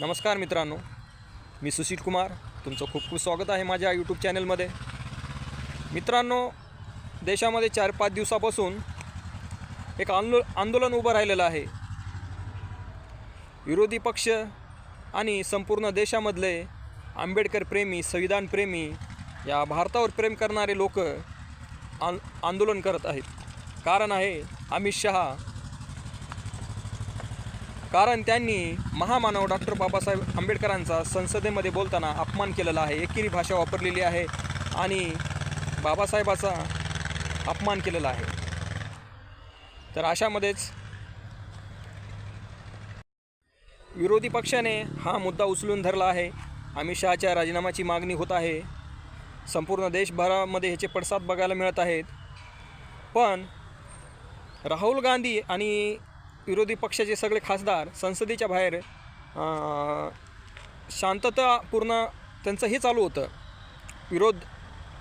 नमस्कार मित्रांनो मी सुशील कुमार. तुमचं खूप खूप स्वागत आहे माझ्या यूट्यूब चॅनलमध्ये. मित्रांनो देशामध्ये चार पाच दिवसापासून एक आंदो आंदोलन उभं राहिलेलं आहे. विरोधी पक्ष आणि संपूर्ण देशामधले आंबेडकर प्रेमी संविधान प्रेमी या भारतावर प्रेम करणारे लोक आं आंदोलन करत आहेत. कारण आहे अमित शहा कारण त्यांनी महामानव डॉक्टर बाबासाहेब आंबेडकरांचा संसदेमध्ये बोलताना अपमान केलेला आहे. एकेरी भाषा वापरलेली आहे आणि बाबासाहेबाचा अपमान केलेला आहे. तर अशामध्येच विरोधी पक्षाने हा मुद्दा उचलून धरला आहे. अमित शहाच्या राजीनाम्याची मागणी होत आहे. संपूर्ण देशभरामध्ये ह्याचे पडसाद बघायला मिळत आहेत. पण राहुल गांधी आणि विरोधी पक्षाचे सगळे खासदार संसदेच्या बाहेर शांततापूर्ण त्यांचं हे चालू होतं. विरोध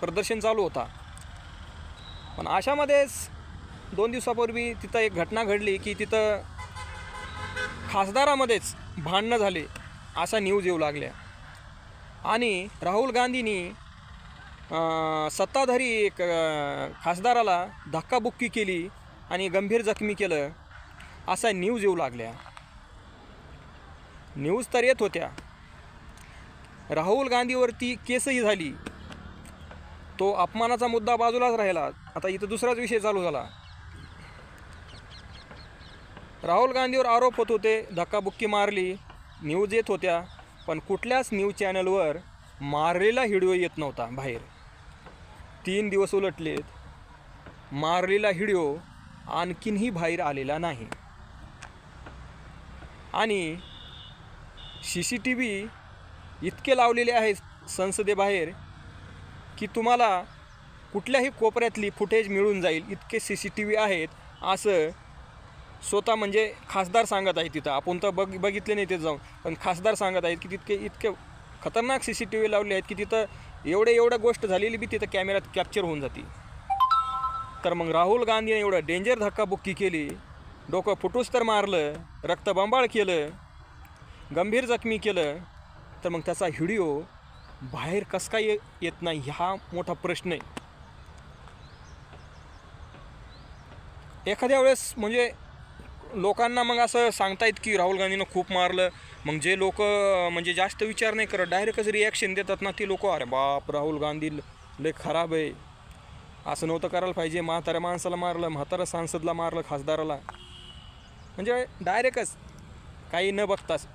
प्रदर्शन चालू होता. पण अशामध्येच दोन दिवसापूर्वी तिथं एक घटना घडली की तिथं खासदारामध्येच भांडणं झाले असा न्यूज येऊ लागल्या. आणि राहुल गांधींनी सत्ताधारी एक खासदाराला धक्काबुक्की केली आणि गंभीर जखमी केलं. असा न्यूज येऊ लागल्या. न्यूज तर येत होत्या. राहुल गांधीवरती केसही झाली. तो अपमानाचा मुद्दा बाजूलाच राहिला. आता इथं दुसराच विषय चालू झाला. राहुल गांधीवर आरोप होत होते धक्काबुक्की मारली न्यूज येत होत्या पण कुठल्याच न्यूज चॅनलवर मारलेला व्हिडिओ येत नव्हता बाहेर. तीन दिवस उलटलेत. मारलेला व्हिडिओ आणखीनही बाहेर आलेला नाही. आणि सी सी टी व्ही इतके लावलेले आहेत संसदेबाहेर की तुम्हाला कुठल्याही कोपऱ्यातली फुटेज मिळून जाईल. इतके सी सी टी व्ही आहेत असं स्वतः म्हणजे खासदार सांगत आहे तिथं. आपण तर बघ बघितले नाही तिथं जाऊन. पण खासदार सांगत आहेत की तितके इतके खतरनाक सी सी टी व्ही लावले आहेत की तिथं एवढे एवढं गोष्ट झालेली बी तिथं कॅमेऱ्यात कॅप्चर होऊन जाते. तर मग राहुल गांधीने एवढं डेंजर धक्काबुक्की केली. डोकं फुटूस तर मारलं रक्तबंबाळ केलं गंभीर जखमी केलं तर मग त्याचा व्हिडिओ बाहेर कसं काय ये- येत नाही हा मोठा प्रश्न आहे. एखाद्या वेळेस म्हणजे लोकांना मग असं सांगतायत की राहुल गांधीनं खूप मारलं मग जे लोक म्हणजे जास्त विचार नाही करत डायरेक्टच रिॲक्शन देतात ना ती लोक अरे बाप राहुल गांधी लय खराब आहे. असं नव्हतं करायला पाहिजे म्हाताऱ्या माणसाला मारलं म्हाताऱ्या सांसदला मारलं खासदाराला. म्हणजे डायरेक्टच काही न बघताच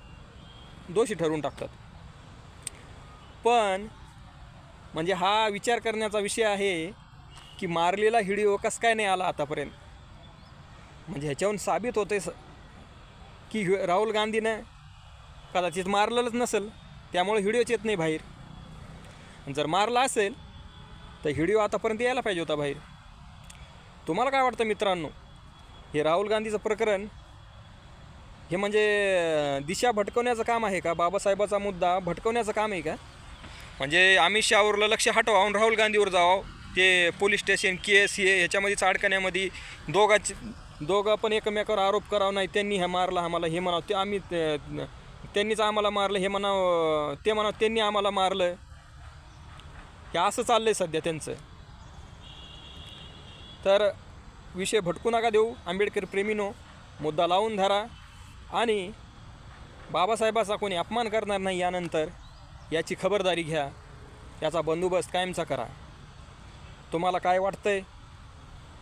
दोषी ठरवून टाकतात. पण म्हणजे हा विचार करण्याचा विषय आहे की मारलेला हिडिओ कसं काय नाही आला आतापर्यंत? म्हणजे ह्याच्याहून साबित होते स की राहुल गांधीनं कदाचित मारलेलंच नसेल त्यामुळे हिडिओच येत नाही बाहेर. जर मारला असेल तर हिडिओ आतापर्यंत यायला पाहिजे होता बाहेर. तुम्हाला काय वाटतं मित्रांनो? हे राहुल गांधीचं प्रकरण हे म्हणजे दिशा भटकवण्याचं काम आहे का? बाबासाहेबाचा मुद्दा भटकवण्याचं काम आहे का? म्हणजे अमित शहावरलं लक्ष हटवावून राहुल गांधीवर जावं. ते पोलीस स्टेशन केस हे ह्याच्यामध्ये अडकण्यामध्ये दोघांची दोघं पण एकमेकावर आरोप करावं नाही त्यांनी हे मारलं आम्हाला हे म्हणावं. ते आम्ही त्यांनीच आम्हाला मारलं हे म्हणावं ते म्हणावं त्यांनी आम्हाला मारलं. हे असं चाललंय सध्या त्यांचं. तर विषय भटकू नका देऊ. आंबेडकर प्रेमीनो मुद्दा लावून धरा. आणि बाबासाहेबाचा कोणी अपमान करणार नाही यानंतर याची खबरदारी घ्या. याचा बंदोबस्त कायमचा करा. तुम्हाला काय वाटतंय?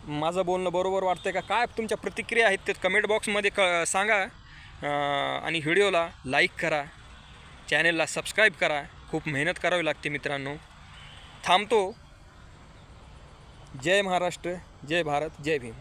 माझं बोलणं बरोबर वाटतंय का? काय तुमच्या प्रतिक्रिया आहेत ते कमेंट बॉक्समध्ये क सांगा. आणि व्हिडिओला लाईक करा. चॅनेलला सबस्क्राईब करा. खूप मेहनत करावी लागते मित्रांनो. थांबतो. जय महाराष्ट्र जय भारत जय भीम.